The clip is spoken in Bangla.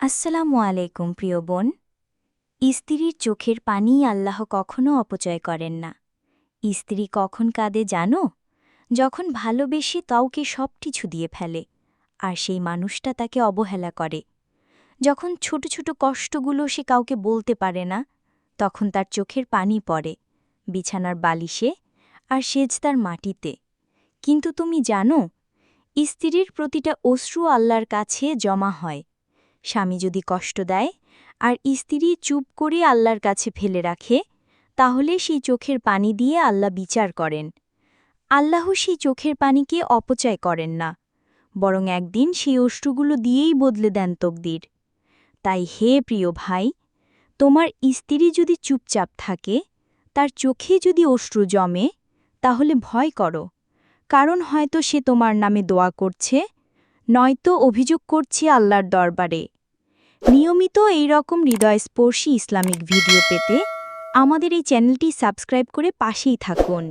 আসসালামু আলাইকুম, প্রিয় বোন। স্ত্রীর চোখের পানি আল্লাহ কখনো অপচয় করেন না। স্ত্রী কখন কাঁদে জানো? যখন ভালোবেসে কাউকে সব কিছু দিয়ে ফেলে, আর সেই মানুষটা তাকে অবহেলা করে। যখন ছোট ছোট কষ্টগুলো সে কাউকে বলতে পারে না, তখন তার চোখের পানি পড়ে, বিছানার বালিশে আর সেজ তার মাটিতে। কিন্তু তুমি জানো, স্ত্রীর প্রতিটা অশ্রু আল্লাহর কাছে জমা হয় স্বামী যদি কষ্ট দেয় আর স্ত্রী চুপ করে আল্লাহর কাছে ফেলে রাখে, তাহলে সেই চোখের পানি দিয়ে আল্লাহ বিচার করেন। আল্লাহ সেই চোখের পানিকে অপচয় করেন না, বরং একদিন সেই অশ্রুগুলো দিয়েই বদলে দেন তকদির। তাই হে প্রিয় ভাই, তোমার স্ত্রী যদি চুপচাপ থাকে, তার চোখে যদি অশ্রু জমে, তাহলে ভয় করো, কারণ হয়তো সে তোমার নামে দোয়া করছে নয়তো অভিযোগ করছি আল্লাহর দরবারে। নিয়মিত এই রকম হৃদয়স্পর্শী ইসলামিক ভিডিও পেতে আমাদের এই চ্যানেলটি সাবস্ক্রাইব করে পাশেই থাকুন।